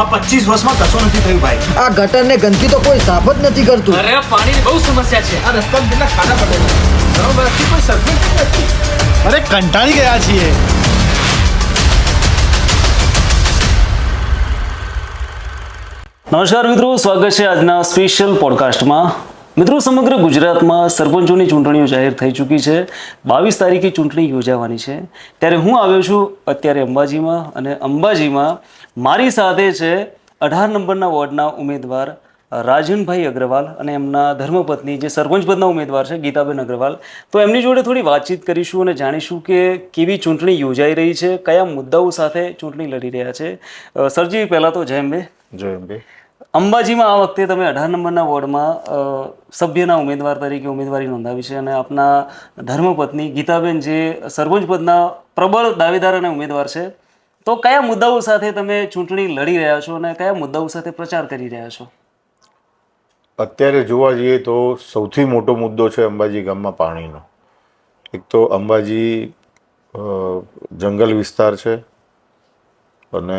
આ પચીસ વર્ષમાં કશું નથી થયું ભાઈ. આ ગટર ને ગંદકી તો કોઈ સાફ જ નથી કરતું. અરે પાણીની બહુ સમસ્યા છે. આ રસ્તા કેટલા ખાડા પડેલા કોઈ નથી અરે કંટાળી ગયા છીએ. નમસ્કાર મિત્રો સ્વાગત છે આજના સ્પેશિયલ પોડકાસ્ટમાં મિત્રો સમગ્ર ગુજરાતમાં સરપંચોની ચૂંટણીઓ જાહેર થઈ ચૂકી છે. બાવીસ તારીખે ચૂંટણી યોજાવાની છે. ત્યારે હું આવ્યો છું અત્યારે અંબાજીમાં અને અંબાજીમાં મારી સાથે છે અઢાર નંબરના વોર્ડના ઉમેદવાર રાજનભાઈ અગ્રવાલ અને એમના ધર્મપત્ની જે સરપંચ પદના ઉમેદવાર છે ગીતાબેન અગ્રવાલ. તો એમની જોડે થોડી વાતચીત કરીશું અને જાણીશું કે કેવી ચૂંટણી યોજાઈ રહી છે કયા મુદ્દાઓ સાથે ચૂંટણી લડી રહ્યા છે. સરજી પહેલાં તો જય અંબે. જોયું અંબાજીમાં આ વખતે તમે અઢાર નંબરના વોર્ડમાં સભ્યના ઉમેદવાર તરીકે ઉમેદવારી નોંધાવી છે અને આપના ધર્મપત્ની ગીતાબેન જે સરપંચ પદના પ્રબળ દાવેદાર અને ઉમેદવાર છે તો કયા મુદ્દાઓ સાથે તમે ચૂંટણી લડી રહ્યા છો અને કયા મુદ્દાઓ સાથે પ્રચાર કરી રહ્યા છો? અત્યારે જોવા જઈએ તો સૌથી મોટો મુદ્દો છે અંબાજી ગામમાં પાણીનો. એક તો અંબાજી જંગલ વિસ્તાર છે અને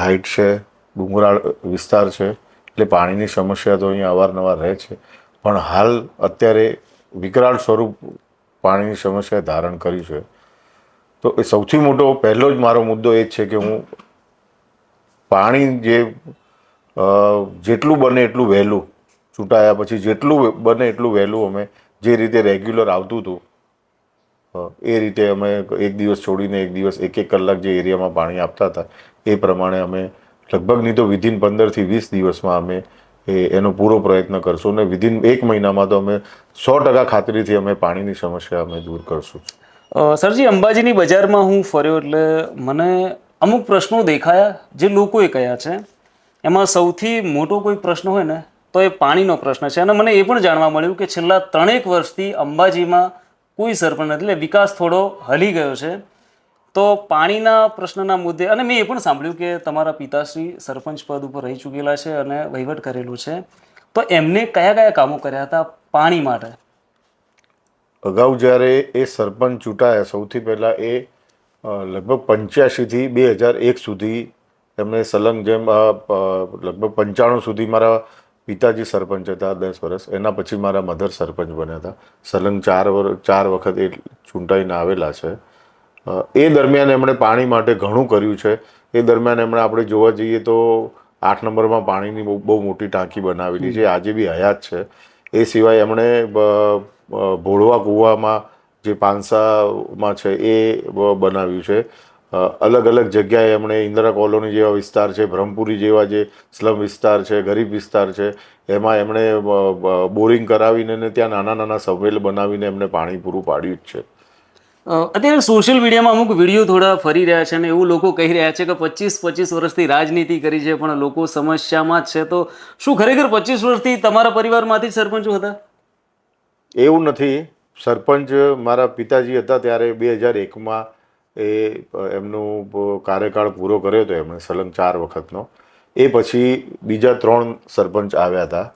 હાઈટ છે, ડુંગરાળ વિસ્તાર છે, એટલે પાણીની સમસ્યા તો અહીંયા અવારનવાર રહે છે. પણ હાલ અત્યારે વિકરાળ સ્વરૂપ પાણીની સમસ્યા ધારણ કરી છે. તો એ સૌથી મોટો પહેલો જ મારો મુદ્દો એ છે કે હું પાણી જે જેટલું બને એટલું વહેલું. ચૂંટાયા પછી જેટલું બને એટલું વહેલું અમે જે રીતે રેગ્યુલર આવતું હતું એ રીતે અમે એક દિવસ છોડીને એક દિવસ એક એક કલાક જે એરિયામાં પાણી આપતા હતા, એ પ્રમાણે અમે લગભગ નહીં તો વિધિન પંદરથી વીસ દિવસમાં અમે એ, એનો પૂરો પ્રયત્ન કરશું. અને વિધિન એક મહિનામાં તો અમે સો ટકા ખાતરીથી અમે પાણીની સમસ્યા અમે દૂર કરશું. સરજી, અંબાજીની બજારમાં હું ફર્યો એટલે મને અમુક પ્રશ્નો દેખાયા જે લોકોએ કહ્યા છે. એમાં સૌથી મોટો કોઈ પ્રશ્ન હોય ને, તો એ પાણીનો પ્રશ્ન છે. અને મને એ પણ જાણવા મળ્યું કે છેલ્લા ત્રણેક વર્ષથી અંબાજીમાં કોઈ સરપંચ નથી, એટલે વિકાસ થોડો હલી ગયો છે. તો પાણીના પ્રશ્નના મુદ્દે, અને મેં એ પણ સાંભળ્યું કે તમારા પિતાશ્રી સરપંચ પદ ઉપર રહી ચૂકેલા છે અને વહીવટ કરેલું છે. તો એમને કયા કયા કામો કર્યા હતા પાણી માટે? અગાઉ જ્યારે એ સરપંચ ચૂંટાયા સૌથી પહેલાં એ લગભગ પંચ્યાસીથી બે હજાર એક સુધી એમને સલંગ જેમ લગભગ પંચાણું સુધી મારા પિતાજી સરપંચ હતા દસ વર્ષ. એના પછી મારા મધર સરપંચ બન્યા હતા. સલંગ ચાર વર ચાર વખત એ ચૂંટાઈને આવેલા છે. એ દરમિયાન એમણે પાણી માટે ઘણું કર્યું છે. એ દરમિયાન એમણે આપણે જોવા જઈએ તો આઠ નંબરમાં પાણીની બહુ બહુ મોટી ટાંકી બનાવેલી છે. આજે બી હયાત છે. એ સિવાય એમણે ભોળવા કૂવામાં જે પાંસામાં છે એ બનાવ્યું છે. અલગ અલગ જગ્યાએ એમણે ઇન્દિરા કોલોની જેવા વિસ્તાર છે, બ્રહ્મપુરી જેવા જે સ્લમ વિસ્તાર છે, ગરીબ વિસ્તાર છે, એમાં એમણે બોરિંગ કરાવીને ત્યાં નાના નાના સવેલ બનાવીને એમણે પાણી પૂરું પાડ્યું જ છે. અત્યારે સોશિયલ મીડિયામાં અમુક વીડિયો થોડા ફરી રહ્યા છે અને એવું લોકો કહી રહ્યા છે કે પચીસ પચીસ વર્ષથી રાજનીતિ કરી છે, પણ લોકો સમસ્યામાં જ છે. તો શું ખરેખર પચીસ વર્ષથી તમારા પરિવારમાંથી સરપંચો હતા? એવું નથી. સરપંચ મારા પિતાજી હતા ત્યારે બે હજાર એકમાં એ, એમનું કાર્યકાળ પૂરો કર્યો હતો એમણે સલંગ ચાર વખતનો. એ પછી બીજા ત્રણ સરપંચ આવ્યા હતા.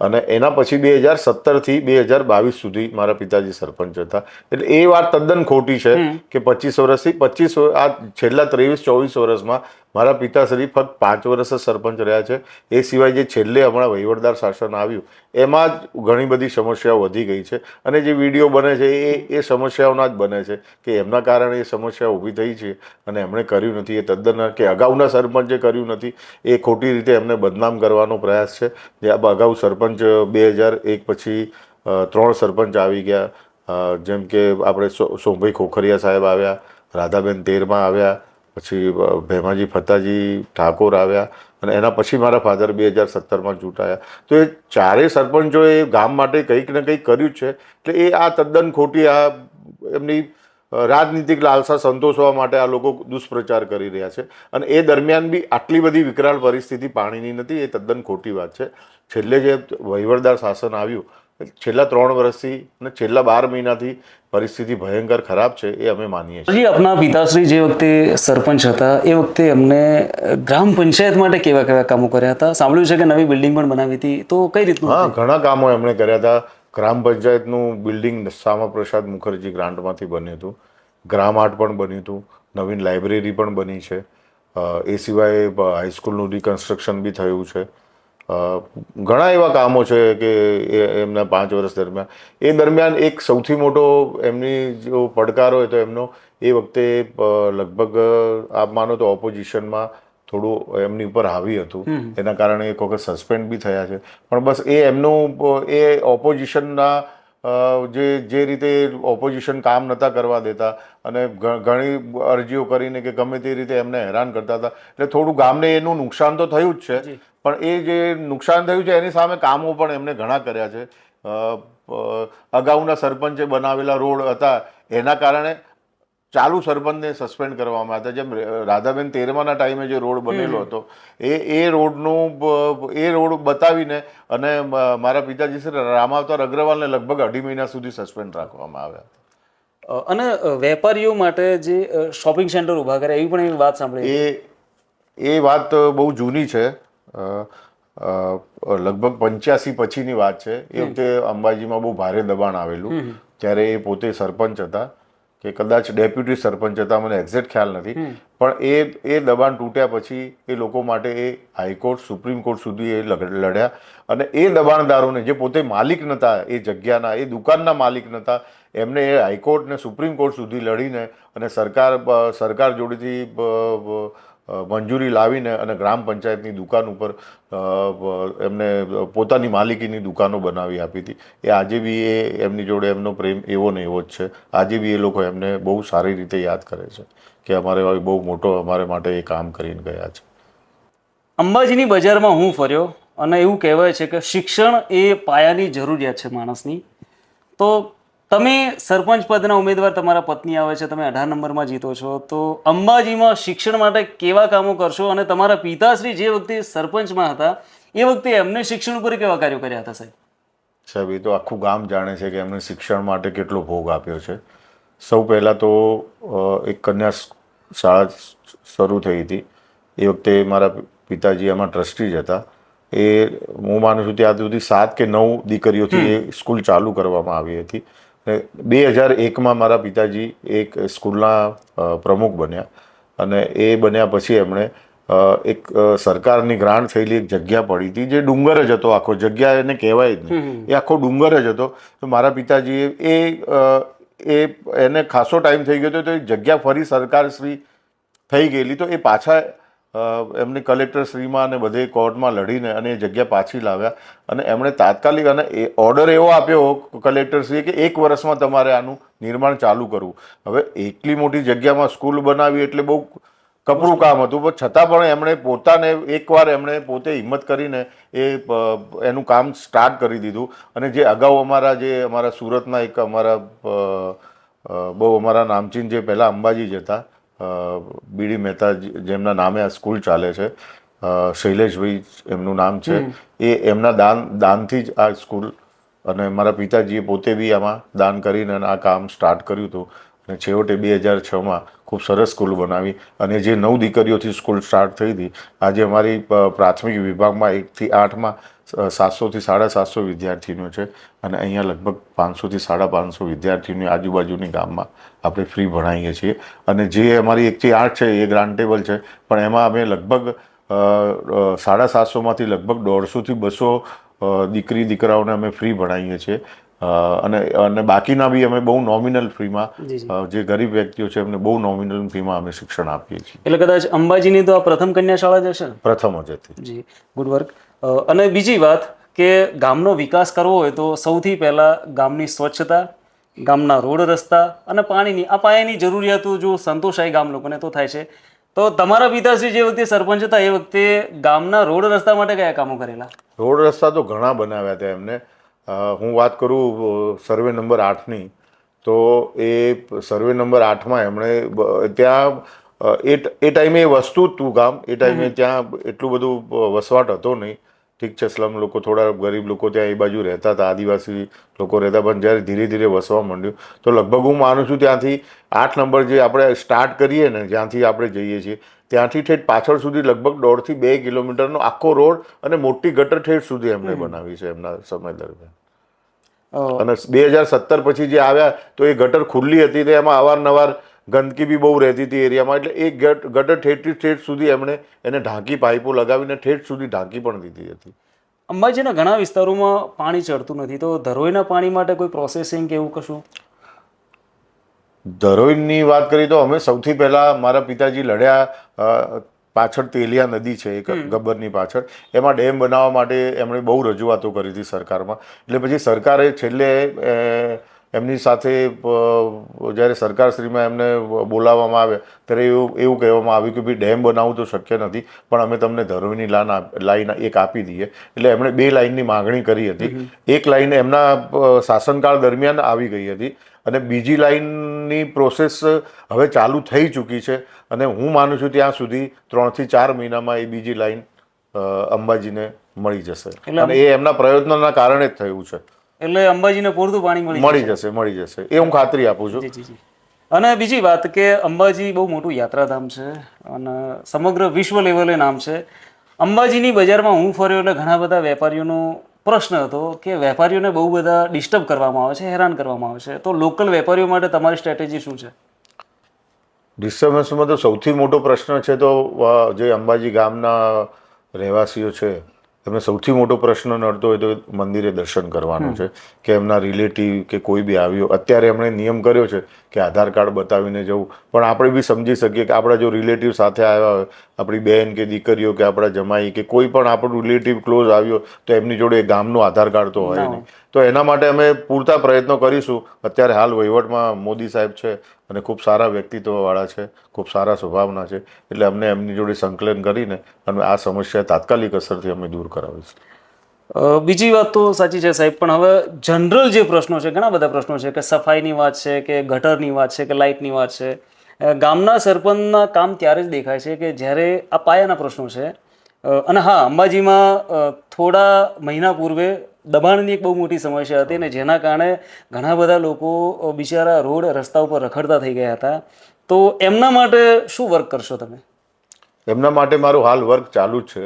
અને એના પછી બે હજાર સત્તરથી બે હજાર બાવીસ સુધી મારા પિતાજી સરપંચ હતા. એટલે એ વાત તદ્દન ખોટી છે કે પચીસ વર્ષથી પચીસ આ છેલ્લા ત્રેવીસ ચોવીસ વર્ષમાં મારા પિતાશ્રી ફક્ત પાંચ વર્ષ જ સરપંચ રહ્યા છે. એ સિવાય જે છેલ્લે હમણાં વહીવટદાર શાસન આવ્યું એમાં જ ઘણી બધી સમસ્યાઓ વધી ગઈ છે. અને જે વીડિયો બને છે એ એ સમસ્યાઓના જ બને છે કે એમના કારણે એ સમસ્યા ઊભી થઈ છે અને એમણે કર્યું નથી. એ તદ્દન કે અગાઉના સરપંચે કર્યું નથી. એ ખોટી રીતે એમને બદનામ કરવાનો પ્રયાસ છે. જે આ અગાઉ સરપંચ બે હજાર એક પછી ત્રણ સરપંચ આવી ગયા. જેમ કે આપણે સોમભાઈ ખોખરિયા સાહેબ આવ્યા, રાધાબેન તેરમાં આવ્યા, પછી ભેમાજી ફતાજી ઠાકોર આવ્યા અને એના પછી મારા ફાધર બે હજાર સત્તરમાં ચૂંટાયા. તો એ ચારેય સરપંચોએ ગામ માટે કંઈક ને કંઈક કર્યું છે. એટલે એ આ તદ્દન ખોટી આ એમની રાજનીતિક લાલસા સંતોષવા માટે આ લોકો દુષ્પ્રચાર કરી રહ્યા છે. અને એ દરમિયાન બી આટલી બધી વિકરાળ પરિસ્થિતિ પાણીની નથી એ તદ્દન ખોટી વાત છે. છેલ્લે જે વહીવટદાર શાસન આવ્યું છેલ્લા ત્રણ વર્ષથી અને છેલ્લા બાર મહિનાથી પરિસ્થિતિ ભયંકર ખરાબ છે એ અમે માનીએ છીએ. આપના પિતાશ્રી જે વખતે સરપંચ હતા એ વખતે એમને ગ્રામ પંચાયત માટે કેવા કેવા કામો કર્યા હતા? સાંભળ્યું છે કે નવી બિલ્ડિંગ પણ બનાવી હતી તો કઈ રીતનું હા ઘણા કામો એમણે કર્યા હતા. ગ્રામ પંચાયતનું બિલ્ડિંગ શ્યામાપ્રસાદ મુખર્જી ગ્રાન્ટમાંથી બન્યું હતું. ગ્રામ આર્ટ પણ બન્યું હતું. નવીન લાઇબ્રેરી પણ બની છે. એ સિવાય હાઈસ્કૂલનું રિકન્સ્ટ્રક્શન બી થયું છે. ઘણા એવા કામો છે કે એમના પાંચ વર્ષ દરમિયાન. એ દરમિયાન એક સૌથી મોટો એમની જો પડકાર હોય તો એમનો એ વખતે લગભગ, આપ માનો તો ઓપોઝિશનમાં થોડું એમની ઉપર હાવી હતું. એના કારણે એક વખત સસ્પેન્ડ બી થયા છે. પણ બસ એ એમનું એ ઓપોઝિશનના જે જે રીતે ઓપોઝિશન કામ નહોતા કરવા દેતા અને ઘણી અરજીઓ કરીને કે ગમે તે રીતે એમને હેરાન કરતા હતા. એટલે થોડું ગામને એનું નુકસાન તો થયું જ છે. પણ એ જે નુકસાન થયું છે એની સામે કામો પણ એમને ઘણા કર્યા છે. અગાઉના સરપંચે બનાવેલા રોડ હતા એના કારણે ચાલુ સરપંચને સસ્પેન્ડ કરવામાં હતા. જેમ રાધાબેન તેરમાના ટાઈમે જે રોડ બનેલો હતો એ એ રોડનું એ રોડ બતાવીને અને મારા પિતાજી શ્રી રામાવતાર અગ્રવાલને લગભગ અઢી મહિના સુધી સસ્પેન્ડ રાખવામાં આવ્યા હતા. અને વેપારીઓ માટે જે શોપિંગ સેન્ટર ઊભા કર્યા એવી પણ એવી વાત સાંભળી. એ એ વાત બહુ જૂની છે. લગભગ પંચ્યાસી પછીની વાત છે. એ વખતે અંબાજીમાં બહુ ભારે દબાણ આવેલું. ત્યારે એ પોતે સરપંચ હતા. કે કદાચ ડેપ્યુટી સરપંચ હતા મને એક્ઝેક્ટ ખ્યાલ નથી. પણ એ એ દબાણ તૂટ્યા પછી એ લોકો માટે એ હાઈકોર્ટ સુપ્રીમ કોર્ટ સુધી એ લડ્યા. અને એ દબાણદારોને જે પોતે માલિક નહોતા એ જગ્યાના એ દુકાનના માલિક નહોતા એમને એ હાઈકોર્ટ ને સુપ્રીમ કોર્ટ સુધી લડીને અને સરકાર સરકાર જોડેથી મંજૂરી લાવીને અને ગ્રામ પંચાયતની દુકાન ઉપર એમને પોતાની માલિકીની દુકાનો બનાવી આપી હતી. એ આજે બી એ એમની જોડે એમનો પ્રેમ એવો ને એવો જ છે. આજે બી એ લોકો એમને બહુ સારી રીતે યાદ કરે છે કે અમારે બહુ મોટો અમારે માટે એ કામ કરીને ગયા છે. અંબાજીની બજારમાં હું ફર્યો અને એવું કહેવાય છે કે શિક્ષણ એ પાયાની જરૂરિયાત છે માણસની. તો તમે સરપંચ પદના ઉમેદવાર તમારા પત્ની આવે છે તમે અઢાર નંબરમાં જીતો છો તો અંબાજીમાં શિક્ષણ માટે કેવા કામો કરશો અને તમારા પિતાશ્રી જે વખતે સરપંચમાં હતા એ વખતે એમને શિક્ષણ ઉપર કેવા કાર્યો કર્યા હતા સાહેબ? સાહેબ એ તો આખું ગામ જાણે છે કે એમને શિક્ષણ માટે કેટલો ભોગ આપ્યો છે. સૌ પહેલાં તો એક કન્યા શાળા શરૂ થઈ હતી. એ વખતે મારા પિતાજી એમાં ટ્રસ્ટી જ હતા. એ હું માનું છું ત્યાં સુધી સાત કે નવ દીકરીઓથી એ સ્કૂલ ચાલુ કરવામાં આવી હતી. બે હજાર એકમાં મારા પિતાજી એક સ્કૂલના પ્રમુખ બન્યા. અને એ બન્યા પછી એમણે એક સરકારની ગ્રાન્ટ થયેલી એક જગ્યા પડી હતી જે ડુંગર જ હતો આખો. જગ્યા એને કહેવાય જ નહીં. એ આખો ડુંગર જ હતો. તો મારા પિતાજીએ એ એ એને ખાસો ટાઈમ થઈ ગયો હતો તો એ જગ્યા ફરી સરકારશ્રી થઈ ગયેલી. તો એ પાછા એમની કલેક્ટર શ્રીમાં અને બધે કોર્ટમાં લડીને અને એ જગ્યા પાછી લાવ્યા. અને એમણે તાત્કાલિક અને એ ઓર્ડર એવો આપ્યો કલેક્ટરશ્રીએ કે એક વર્ષમાં તમારે આનું નિર્માણ ચાલુ કરવું. હવે એટલી મોટી જગ્યામાં સ્કૂલ બનાવી એટલે બહુ કપરું કામ હતું. પણ છતાં પણ એમણે પોતાને એકવાર એમણે પોતે હિંમત કરીને એ એનું કામ સ્ટાર્ટ કરી દીધું. અને જે અગાઉ અમારા જે અમારા સુરતના એક અમારા બહુ અમારા નામચીન જે પહેલાં અંબાજી જ હતા બીડી મહેતા જેમના નામે આ સ્કૂલ ચાલે છે. શૈલેષભાઈ એમનું નામ છે. એ એમના દાન દાનથી જ આ સ્કૂલ અને મારા પિતાજીએ પોતે બી આમાં દાન કરીને આ કામ સ્ટાર્ટ કર્યું હતું. અને છેવટે બે હજાર છમાં ખૂબ સરસ સ્કૂલ બનાવી અને જે નવ દીકરીઓથી સ્કૂલ સ્ટાર્ટ થઈ હતી, આજે અમારી પ્રાથમિક વિભાગમાં એકથી આઠમાં સાતસોથી સાડા સાતસો વિદ્યાર્થીઓ છે અને અહીંયા લગભગ પાંચસોથી સાડા પાંચસો વિદ્યાર્થીઓની આજુબાજુની ગામમાં આપણે ફ્રી ભણાવીએ છીએ. અને જે અમારી એકથી આઠ છે એ ગ્રાન્ટેબલ છે, પણ એમાં અમે લગભગ સાડા સાતસોમાંથી લગભગ દોઢસોથી બસો દીકરી દીકરાઓને અમે ફ્રી ભણાવીએ છીએ. અને અને બાકીના બી અમે બહુ નોમિનલ ફ્રીમાં જે ગરીબ વ્યક્તિઓ છે એમને બહુ નોમિનલ ફીમાં અમે શિક્ષણ આપીએ છીએ. એટલે કદાચ અંબાજીની તો આ પ્રથમ કન્યા શાળા જ હશે પ્રથમ જ હતી. જી ગુડ વર્ક અને બીજી વાત કે ગામનો વિકાસ કરવો હોય તો સૌથી પહેલાં ગામની સ્વચ્છતા ગામના રોડ રસ્તા અને પાણીની આ પાયાની જરૂરિયાતો જો સંતોષાય ગામ લોકોને તો થાય છે. તો તમારા પિતાશ્રી જે વખતે સરપંચ હતા એ વખતે ગામના રોડ રસ્તા માટે કયા કામો કરેલા? રોડ રસ્તા તો ઘણા બનાવ્યા હતા એમને. હું વાત કરું સર્વે નંબર આઠની તો એ સર્વે નંબર આઠમાં એમણે ત્યાં એ એ ટાઈમે એ વસ્તુ જ હતું ગામ એ ટાઈમે ત્યાં એટલું બધું વસવાટ હતો નહીં. ઠીક છે સ્લમ લોકો થોડા ગરીબ લોકો ત્યાં એ બાજુ રહેતા હતા આદિવાસી લોકો રહેતા પણ જ્યારે ધીરે ધીરે વસવા માંડ્યું તો લગભગ હું માનું છું ત્યાંથી આઠ નંબર જે આપણે સ્ટાર્ટ કરીએ ને જ્યાંથી આપણે જઈએ છીએ ત્યાંથી ઠેઠ પાછળ સુધી લગભગ દોઢથી બે કિલોમીટરનો આખો રોડ અને મોટી ગટર ઠેઠ સુધી એમણે બનાવી છે એમના સમય દરમિયાન. અને બે હજાર સત્તર પછી જે આવ્યા તો એ ગટર ખુલ્લી હતી તો એમાં અવારનવાર ગંદકી બી બહુ રહેતી હતી એરિયામાં એટલે એ ગટ ગટર ઠેઠથી ઠેઠ સુધી એમણે એને ઢાંકી પાઇપો લગાવીને ઠેઠ સુધી ઢાંકી પણ દીધી હતી. અંબાજીના ઘણા વિસ્તારોમાં પાણી ચડતું નથી તો ધરોઈના પાણી માટે કોઈ પ્રોસેસિંગ કે એવું કશું? ધરોઈની વાત કરીએ તો અમે સૌથી પહેલાં મારા પિતાજી લડ્યા પાછળ તેલિયા નદી છે એક ગબ્બરની પાછળ. એમાં ડેમ બનાવવા માટે એમણે બહુ રજૂઆતો કરી હતી સરકારમાં. એટલે પછી સરકારે છેલ્લે એમની સાથે જ્યારે સરકારશ્રીમાં એમને બોલાવવામાં આવે ત્યારે એવું એવું કહેવામાં આવ્યું કે ભાઈ ડેમ બનાવવું તો શક્ય નથી પણ અમે તમને ધરોઈની લાન લાઈન એક આપી દઈએ. એટલે એમણે બે લાઇનની માગણી કરી હતી. એક લાઇન એમના શાસનકાળ દરમિયાન આવી ગઈ હતી અને બીજી લાઈનની પ્રોસેસ હવે ચાલુ થઈ ચૂકી છે અને હું માનું છું ત્યાં સુધી ત્રણથી ચાર મહિનામાં એ બીજી લાઈન અંબાજીને મળી જશે. અને એ એમના પ્રયત્નોના કારણે જ થયું છે. એટલે અંબાજીને પૂરતું પાણી મળી જશે. મળી જશે. એ હું ખાતરી આપું છું. અને બીજી વાત કે અંબાજી બહુ મોટું યાત્રાધામ છે અને સમગ્ર વિશ્વ લેવલે નામ છે. અંબાજીની બજારમાં હું ફર્યો એટલે ઘણા બધા વેપારીઓનો પ્રશ્ન હતો કે વેપારીઓને બહુ બધા ડિસ્ટર્બ કરવામાં આવે છે, હેરાન કરવામાં આવે છે. તો લોકલ વેપારીઓ માટે તમારી સ્ટ્રેટેજી શું છે? ડિસ્ટર્બન્સમાં તો સૌથી મોટો પ્રશ્ન છે તો જે અંબાજી ગામના રહેવાસીઓ છે એમને સૌથી મોટો પ્રશ્ન નડતો હોય તો મંદિરે દર્શન કરવાનો છે કે એમના રિલેટિવ કે કોઈ બી આવ્યો. અત્યારે એમણે નિયમ કર્યો છે કે આધાર કાર્ડ બતાવીને જવું. પણ આપણે બી સમજી શકીએ કે આપણા જો રિલેટિવ સાથે આવ્યા હોય આપણી બહેન કે દીકરીઓ કે આપણા જમાઈ કે કોઈ પણ આપણું રિલેટિવ ક્લોઝ આવ્યો તો એમની જોડે ગામનું આધાર કાર્ડ તો હોય નહીં. તો એના માટે અમે પૂરતા પ્રયત્નો કરીશું. અત્યારે હાલ વહીવટમાં મોદી સાહેબ છે અને ખૂબ સારા વ્યક્તિત્વવાળા છે, ખૂબ સારા સ્વભાવના છે, એટલે અમને એમની જોડે સંકલન કરીને અને આ સમસ્યા તાત્કાલિક અસરથી અમે દૂર કરાવીશું બીજી વાત તો સાચી છે સાહેબ, પણ હવે જનરલ જે પ્રશ્નો છે, ઘણા બધા પ્રશ્નો છે, કે સફાઈની વાત છે, કે ગટરની વાત છે, કે લાઇટની વાત છે ગામના સરપંચના કામ ત્યારે જ દેખાય છે કે જ્યારે આ પાયાના પ્રશ્નો છે અને હા અંબાજીમાં થોડા મહિના પૂર્વે દબાણની એક બહુ મોટી સમસ્યા હતી અને જેના કારણે ઘણા બધા લોકો બિચારા રોડ રસ્તા ઉપર રખડતા થઈ ગયા હતા. તો એમના માટે શું વર્ક કરશો તમે? એમના માટે મારું હાલ વર્ક ચાલુ જ છે.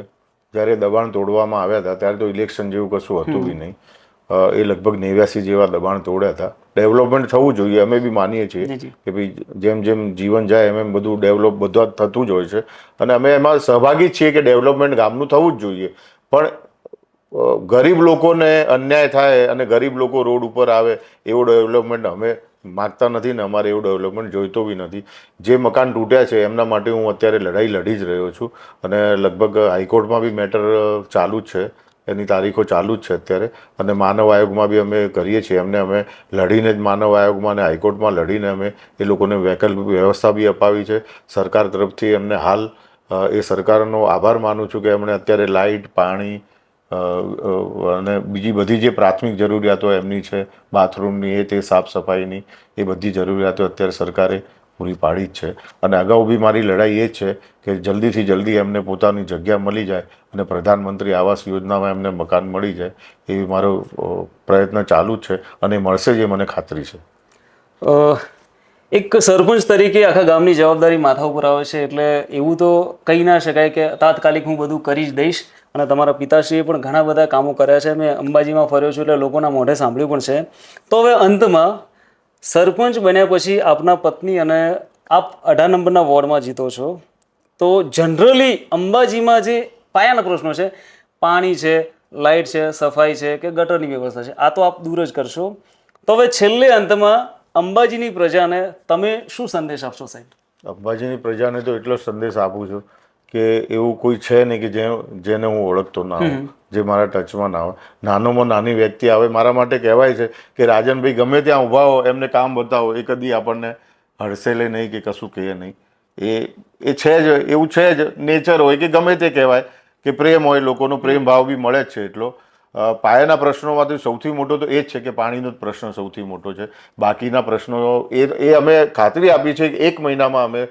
જ્યારે દબાણ તોડવામાં આવ્યા હતા ત્યારે તો ઇલેક્શન જેવું કશું હતું બી નહીં. એ લગભગ નેવ્યાસી જેવા દબાણ તોડ્યા હતા. ડેવલપમેન્ટ થવું જોઈએ અમે બી માનીએ છીએ. કે ભાઈ જેમ જેમ જીવન જાય એમ એમ બધું ડેવલપ બધા થતું જ હોય છે. અને અમે એમાં સહભાગી જ છીએ કે ડેવલપમેન્ટ ગામનું થવું જ જોઈએ. પણ ગરીબ લોકોને અન્યાય થાય અને ગરીબ લોકો રોડ ઉપર આવે એવો ડેવલપમેન્ટ અમે માગતા નથી ને અમારે એવું ડેવલપમેન્ટ જોઈતો બી નથી. જે મકાન તૂટ્યા છે એમના માટે હું અત્યારે લડાઈ લડી જ રહ્યો છું. અને લગભગ હાઈકોર્ટમાં બી મેટર ચાલુ જ છે. એની તારીખો ચાલુ જ છે અત્યારે. અને માનવ આયોગમાં બી અમે કરીએ છીએ. એમને અમે લડીને જ માનવ આયોગમાં અને હાઈકોર્ટમાં લડીને અમે એ લોકોને વૈકલ્પિક વ્યવસ્થા બી અપાવી છે. સરકાર તરફથી એમને હાલ એ સરકારનો આભાર માનું છું કે એમણે અત્યારે લાઇટ પાણી અને બીજી બધી જે પ્રાથમિક જરૂરિયાતો એમની છે, બાથરૂમની એ તે સાફ સફાઈની, એ બધી જરૂરિયાતો અત્યારે સરકારે પૂરી પાડી જ છે. અને અગાઉ બી મારી લડાઈ એ છે કે જલ્દીથી જલ્દી એમને પોતાની જગ્યા મળી જાય અને પ્રધાનમંત્રી આવાસ યોજનામાં એમને મકાન મળી જાય એવી મારો પ્રયત્ન ચાલુ છે અને મળશે જ મને ખાતરી છે. એક સરપંચ તરીકે આખા ગામની જવાબદારી માથા ઉપર આવે છે એટલે એવું તો કહી ના શકાય કે તાત્કાલિક હું બધું કરી જ દઈશ અને તમારા પિતાશ્રીએ પણ ઘણા બધા કામો કર્યા છે. મેં અંબાજીમાં ફર્યો છું એટલે લોકોના મોઢે સાંભળ્યું પણ છે. તો હવે અંતમાં સરપંચ બન્યા પછી આપના પત્ની અને આપ અઢાર નંબરના વોર્ડમાં જીતો છો. તો જનરલી અંબાજીમાં જે પાયાના પ્રશ્નો છે, પાણી છે, લાઇટ છે, સફાઈ છે કે ગટરની વ્યવસ્થા છે, આ તો આપ દૂર જ કરશો. તો હવે છેલ્લે અંતમાં અંબાજીની પ્રજાને તમે શું સંદેશ આપશો સાહેબ? અંબાજીની પ્રજાને તો એટલો સંદેશ આપું છું કે એવું કોઈ છે નહીં કે જે જેને હું ઓળખતો ના હોઉં જે મારા ટચમાં ના હોય. નાનોમાં નાની વ્યક્તિ આવે મારા માટે કહેવાય છે કે રાજનભાઈ ગમે ત્યાં ઊભા હો એમને કામ બતાવો એ કદી આપણને હડસેલે નહીં કે કશું કહે નહીં. એ એ છે જ એવું છે જ નેચર હોય કે ગમે તે કહેવાય કે પ્રેમ હોય લોકોનો પ્રેમ ભાવ બી મળે જ છે એટલો. પાયાના પ્રશ્નોમાંથી સૌથી મોટો તો એ જ છે કે પાણીનો જ પ્રશ્ન સૌથી મોટો છે. બાકીના પ્રશ્નો એ એ અમે ખાતરી આપી છે કે એક મહિનામાં અમે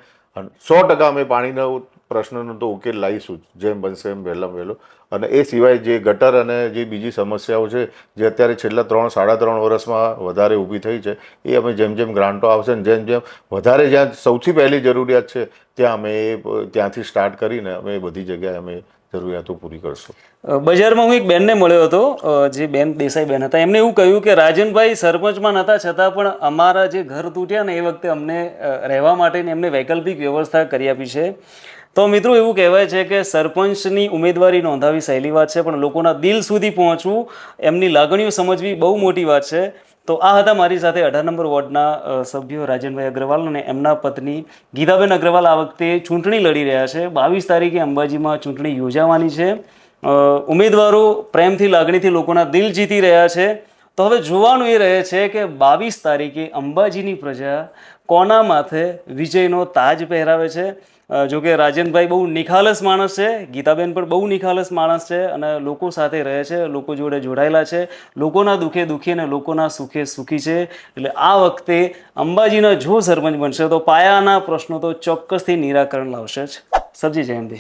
સો ટકા અમે પાણીનો પ્રશ્નનો તો ઉકેલ લાવીશું જ. જેમ બનશે એમ વહેલામાં વહેલો. અને એ સિવાય જે ગટર અને જે બીજી સમસ્યાઓ છે, જે અત્યારે છેલ્લા ત્રણ, સાડા ત્રણ વર્ષમાં વધારે ઊભી થઈ છે, એ અમે જેમ જેમ ગ્રાન્ટો આવશે ને જેમ જેમ વધારે જ્યાં સૌથી પહેલી જરૂરિયાત છે, ત્યાં અમે એ ત્યાંથી સ્ટાર્ટ કરીને અમે બધી જગ્યાએ અમે જરૂરિયાતો પૂરી કરશું. બજારમાં હું એક બેનને મળ્યો હતો જે બેન, દેસાઈ બેન હતા. એમને એવું કહ્યું કે રાજનભાઈ સરપંચમાં નહોતા છતાં પણ અમારા જે ઘર તૂટ્યા ને એ વખતે અમને રહેવા માટેની એમને વૈકલ્પિક વ્યવસ્થા કરી આપી છે. તો મિત્રો એવું કહેવાય છે કે સરપંચની ઉમેદવારી નોંધાવી સહેલી વાત છે, પણ લોકોના દિલ સુધી પહોંચવું, એમની લાગણીઓ સમજવી બહુ મોટી વાત છે. તો આ હતા મારી સાથે અઢાર નંબર વોર્ડના સભ્યો રાજનભાઈ અગ્રવાલ અને એમના પત્ની. ગીતાબેન અગ્રવાલ આ વખતે ચૂંટણી લડી રહ્યા છે. બાવીસ તારીખે અંબાજીમાં ચૂંટણી યોજાવાની છે. ઉમેદવારો પ્રેમથી, લાગણીથી લોકોના દિલ જીતી રહ્યા છે. તો હવે જોવાનું એ રહે છે કે બાવીસ તારીખે અંબાજીની પ્રજા કોના માથે વિજયનો તાજ પહેરાવે છે? અ, જો કે રાજનભાઈ બહુ નિખાલસ માણસ છે ગીતાબેન પણ બહુ નિખાલસ માણસ છે અને લોકો સાથે રહે છે લોકો જોડે જોડાયેલા છે લોકોના દુઃખે દુઃખી અને લોકોના સુખે સુખી છે. એટલે આ વખતે અંબાજીના જો સરપંચ બનશે તો પાયાના પ્રશ્નો તો ચોક્કસથી નિરાકરણ લાવશે જ. સબજી જયંતિ.